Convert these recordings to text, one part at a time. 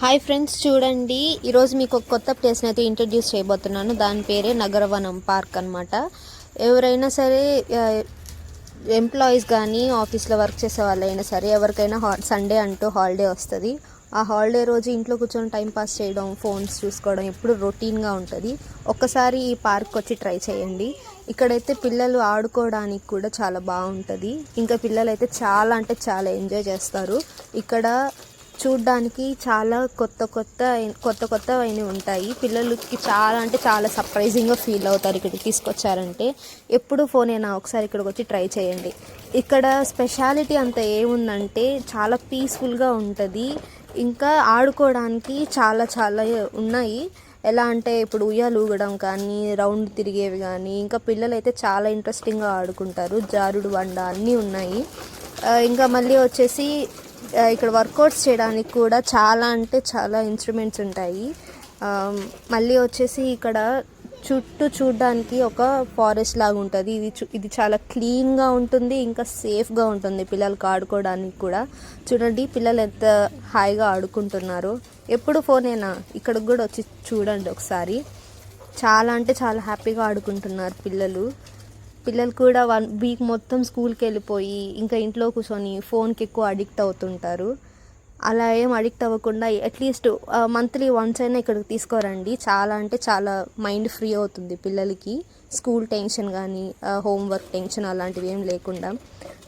Hi friends చూడండి. ఈరోజు మీకు ఒక కొత్త ప్లేస్ని అయితే ఇంట్రడ్యూస్ చేయబోతున్నాను. దాని పేరే నగరవనం పార్క్ అన్నమాట. ఎవరైనా సరే ఎంప్లాయీస్ కానీ ఆఫీస్లో వర్క్ చేసే వాళ్ళైనా సరే ఎవరికైనా హా సండే అంటూ హాలిడే వస్తుంది. ఆ హాలిడే రోజు ఇంట్లో కూర్చొని టైం పాస్ చేయడం ఫోన్స్ చూసుకోవడం ఎప్పుడు రొటీన్గా ఉంటుంది. ఒక్కసారి ఈ పార్క్ వచ్చి ట్రై చేయండి. ఇక్కడైతే పిల్లలు ఆడుకోవడానికి కూడా చాలా బాగుంటుంది. ఇంకా పిల్లలు అయితే చాలా అంటే చాలా ఎంజాయ్ చేస్తారు. ఇక్కడ చూడ్డానికి చాలా కొత్త కొత్త కొత్త కొత్త అయినవి ఉంటాయి. పిల్లలకి చాలా అంటే చాలా సర్ప్రైజింగ్గా ఫీల్ అవుతారు ఇక్కడికి తీసుకొచ్చారంటే. ఎప్పుడు ఫోన్ అయినా ఒకసారి ఇక్కడికి వచ్చి ట్రై చేయండి. ఇక్కడ స్పెషాలిటీ అంత ఏముందంటే చాలా పీస్ఫుల్గా ఉంటుంది. ఇంకా ఆడుకోవడానికి చాలా చాలా ఉన్నాయి. ఎలా అంటే ఇప్పుడు ఉయ్యాలు ఊగడం కానీ రౌండ్ తిరిగేవి కానీ ఇంకా పిల్లలు అయితే చాలా ఇంట్రెస్టింగ్గా ఆడుకుంటారు. జారుడు బండ అన్నీ ఉన్నాయి. ఇంకా మళ్ళీ వచ్చేసి ఇక్కడ వర్కౌట్స్ చేయడానికి కూడా చాలా అంటే చాలా ఇన్స్ట్రుమెంట్స్ ఉంటాయి. మళ్ళీ వచ్చేసి ఇక్కడ చుట్టూ చూడడానికి ఒక ఫారెస్ట్ లాగా ఉంటుంది. ఇది చు- ఇది చాలా క్లీన్గా ఉంటుంది ఇంకా సేఫ్గా ఉంటుంది పిల్లలకి ఆడుకోవడానికి కూడా. చూడండి పిల్లలు ఎంత హాయిగా ఆడుకుంటున్నారు. ఎప్పుడు ఫోనేనా ఇక్కడికి కూడా వచ్చి చూడండి ఒకసారి. చాలా అంటే చాలా హ్యాపీగా ఆడుకుంటున్నారు పిల్లలు. పిల్లలు కూడా వన్ వీక్ మొత్తం స్కూల్కి వెళ్ళిపోయి ఇంకా ఇంట్లో కూర్చొని ఫోన్కి ఎక్కువ అడిక్ట్ అవుతుంటారు. అలా ఏం అడిక్ట్ అవ్వకుండా అట్లీస్ట్ మంత్లీ వన్స్ అయినా ఇక్కడికి తీసుకోరండి. చాలా అంటే చాలా మైండ్ ఫ్రీ అవుతుంది పిల్లలకి. స్కూల్ టెన్షన్ కానీ హోంవర్క్ టెన్షన్ అలాంటివి ఏం లేకుండా.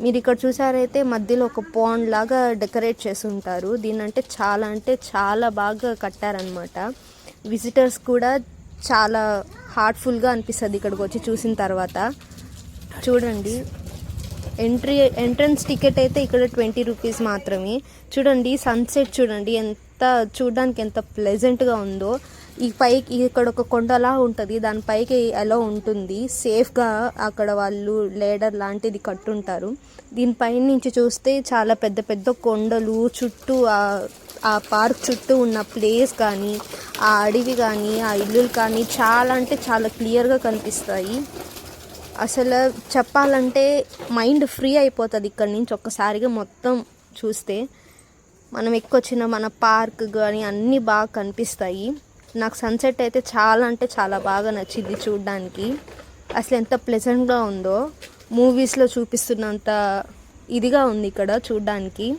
మీరు ఇక్కడ చూసారైతే మధ్యలో ఒక పాండ్ లాగా డెకరేట్ చేసి ఉంటారు దీనంటే చాలా అంటే చాలా బాగా కట్టారనమాట విజిటర్స్ కూడా చాలా హార్ట్ఫుల్గా అనిపిస్తుంది ఇక్కడికి వచ్చి చూసిన తర్వాత. చూడండి. ఎంట్రీ ఎంట్రన్స్ టికెట్ అయితే ఇక్కడ ట్వంటీ రూపీస్ మాత్రమే. చూడండి సన్సెట్ చూడండి ఎంత చూడడానికి ఎంత ప్లెజెంట్గా ఉందో. ఈ పైకి ఇక్కడ ఒక కొండలా ఉంటుంది దాని పైకి ఎలా ఉంటుంది. సేఫ్గా అక్కడ వాళ్ళు లేడర్ లాంటిది కట్టుంటారు. దీనిపై నుంచి చూస్తే చాలా పెద్ద పెద్ద కొండలు చుట్టూ ఆ- ఆ పార్క్ చుట్టూ ఉన్న ప్లేస్ కానీ ఆ అడవి కానీ ఆ ఇల్లులు కానీ చాలా అంటే చాలా క్లియర్గా కనిపిస్తాయి. అసలు చెప్పాలంటే మైండ్ ఫ్రీ అయిపోతుంది ఇక్కడ నుంచి ఒక్కసారిగా మొత్తం చూస్తే. మనం ఎక్కువచ్చిన మన పార్క్ కానీ అన్నీ బాగా కనిపిస్తాయి. నాకు సన్సెట్ అయితే చాలా అంటే చాలా బాగా నచ్చింది చూడడానికి. అసలు ఎంత ప్లెజెంట్గా ఉందో. మూవీస్లో చూపిస్తున్నంత ఇదిగా ఉంది ఇక్కడ చూడడానికి.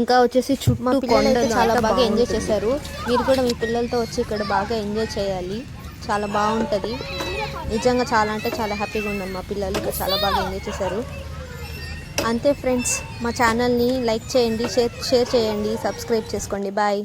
ఇంకా వచ్చేసి చుట్టూ కొండలు చాలా బాగా ఎంజాయ్ చేశారు. మీరు కూడా మీ పిల్లలతో వచ్చి ఇక్కడ బాగా ఎంజాయ్ చేయాలి. చాలా బాగుంటుంది. నిజంగా చాలా అంటే చాలా హ్యాపీగా ఉన్నాను మా పిల్లలు ఇంకా చాలా బాగా ఎంజాయ్ చేశారు. అంతే ఫ్రెండ్స్ మా ఛానల్ని లైక్ చేయండి షేర్ షేర్ చేయండి సబ్స్క్రైబ్ చేసుకోండి. బాయ్.